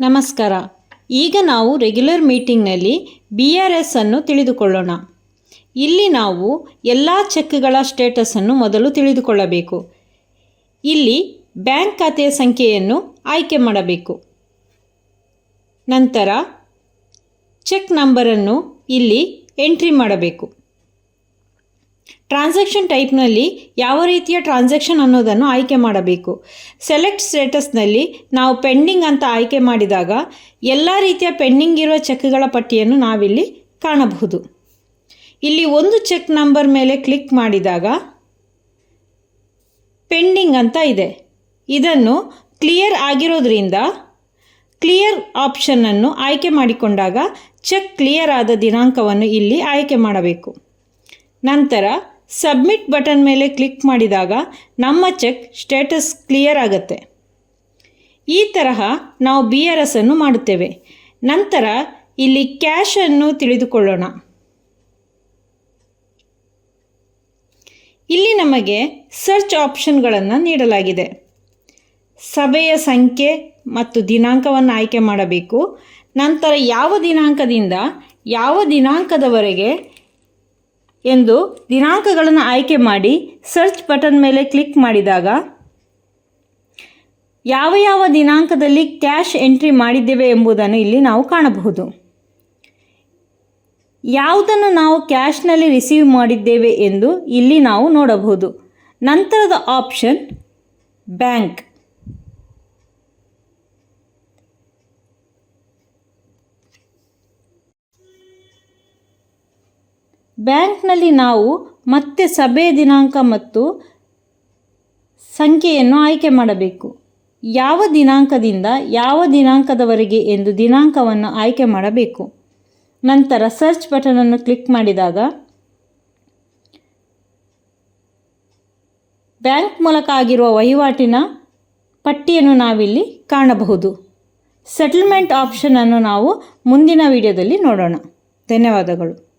ನಮಸ್ಕಾರ. ಈಗ ನಾವು ರೆಗ್ಯುಲರ್ ಮೀಟಿಂಗ್ನಲ್ಲಿ ಬಿ ಆರ್ ಎಸ್ ಅನ್ನು ತಿಳಿದುಕೊಳ್ಳೋಣ. ಇಲ್ಲಿ ನಾವು ಎಲ್ಲ ಚೆಕ್ಗಳ ಸ್ಟೇಟಸನ್ನು ಮೊದಲು ತಿಳಿದುಕೊಳ್ಳಬೇಕು. ಇಲ್ಲಿ ಬ್ಯಾಂಕ್ ಖಾತೆಯ ಸಂಖ್ಯೆಯನ್ನು ಆಯ್ಕೆ ಮಾಡಬೇಕು. ನಂತರ ಚೆಕ್ ನಂಬರನ್ನು ಇಲ್ಲಿ ಎಂಟ್ರಿ ಮಾಡಬೇಕು. ಟ್ರಾನ್ಸಾಕ್ಷನ್ ಟೈಪ್ನಲ್ಲಿ ಯಾವ ರೀತಿಯ ಟ್ರಾನ್ಸಾಕ್ಷನ್ ಅನ್ನೋದನ್ನು ಆಯ್ಕೆ ಮಾಡಬೇಕು. ಸೆಲೆಕ್ಟ್ ಸ್ಟೇಟಸ್ನಲ್ಲಿ ನಾವು ಪೆಂಡಿಂಗ್ ಅಂತ ಆಯ್ಕೆ ಮಾಡಿದಾಗ ಎಲ್ಲ ರೀತಿಯ ಪೆಂಡಿಂಗ್ ಇರುವ ಚೆಕ್ಗಳ ಪಟ್ಟಿಯನ್ನು ನಾವಿಲ್ಲಿ ಕಾಣಬಹುದು. ಇಲ್ಲಿ ಒಂದು ಚೆಕ್ ನಂಬರ್ ಮೇಲೆ ಕ್ಲಿಕ್ ಮಾಡಿದಾಗ ಪೆಂಡಿಂಗ್ ಅಂತ ಇದೆ. ಇದನ್ನು ಕ್ಲಿಯರ್ ಆಗಿರೋದ್ರಿಂದ ಕ್ಲಿಯರ್ ಆಪ್ಷನ್ನನ್ನು ಆಯ್ಕೆ ಮಾಡಿಕೊಂಡಾಗ ಚೆಕ್ ಕ್ಲಿಯರ್ ಆದ ದಿನಾಂಕವನ್ನು ಇಲ್ಲಿ ಆಯ್ಕೆ ಮಾಡಬೇಕು. ನಂತರ ಸಬ್ಮಿಟ್ ಬಟನ್ ಮೇಲೆ ಕ್ಲಿಕ್ ಮಾಡಿದಾಗ ನಮ್ಮ ಚೆಕ್ ಸ್ಟೇಟಸ್ ಕ್ಲಿಯರ್ ಆಗುತ್ತೆ. ಈ ತರಹ ನಾವು ಬಿ ಆರ್ ಎಸ್ ಅನ್ನು ಮಾಡುತ್ತೇವೆ. ನಂತರ ಇಲ್ಲಿ ಕ್ಯಾಶನ್ನು ತಿಳಿದುಕೊಳ್ಳೋಣ. ಇಲ್ಲಿ ನಮಗೆ ಸರ್ಚ್ ಆಪ್ಷನ್ಗಳನ್ನು ನೀಡಲಾಗಿದೆ. ಸಭೆಯ ಸಂಖ್ಯೆ ಮತ್ತು ದಿನಾಂಕವನ್ನು ಆಯ್ಕೆ ಮಾಡಬೇಕು. ನಂತರ ಯಾವ ದಿನಾಂಕದಿಂದ ಯಾವ ದಿನಾಂಕದವರೆಗೆ ಎಂದು ದಿನಾಂಕಗಳನ್ನು ಆಯ್ಕೆ ಮಾಡಿ ಸರ್ಚ್ ಬಟನ್ ಮೇಲೆ ಕ್ಲಿಕ್ ಮಾಡಿದಾಗ ಯಾವ ಯಾವ ದಿನಾಂಕದಲ್ಲಿ ಕ್ಯಾಶ್ ಎಂಟ್ರಿ ಮಾಡಿದ್ದೇವೆ ಎಂಬುದನ್ನು ಇಲ್ಲಿ ನಾವು ಕಾಣಬಹುದು. ಯಾವುದನ್ನು ನಾವು ಕ್ಯಾಶ್ನಲ್ಲಿ ರಿಸೀವ್ ಮಾಡಿದ್ದೇವೆ ಎಂದು ಇಲ್ಲಿ ನಾವು ನೋಡಬಹುದು. ನಂತರದ ಆಪ್ಷನ್ ಬ್ಯಾಂಕ್ ಬ್ಯಾಂಕ್ನಲ್ಲಿ ನಾವು ಮತ್ತೆ ಸಭೆ ದಿನಾಂಕ ಮತ್ತು ಸಂಖ್ಯೆಯನ್ನು ಆಯ್ಕೆ ಮಾಡಬೇಕು. ಯಾವ ದಿನಾಂಕದಿಂದ ಯಾವ ದಿನಾಂಕದವರೆಗೆ ಎಂದು ದಿನಾಂಕವನ್ನು ಆಯ್ಕೆ ಮಾಡಬೇಕು. ನಂತರ ಸರ್ಚ್ ಬಟನನ್ನು ಕ್ಲಿಕ್ ಮಾಡಿದಾಗ ಬ್ಯಾಂಕ್ ಮೂಲಕ ಆಗಿರುವ ವಹಿವಾಟಿನ ಪಟ್ಟಿಯನ್ನು ನಾವಿಲ್ಲಿ ಕಾಣಬಹುದು. ಸೆಟಲ್ಮೆಂಟ್ ಆಪ್ಷನನ್ನು ನಾವು ಮುಂದಿನ ವಿಡಿಯೋದಲ್ಲಿ ನೋಡೋಣ. ಧನ್ಯವಾದಗಳು.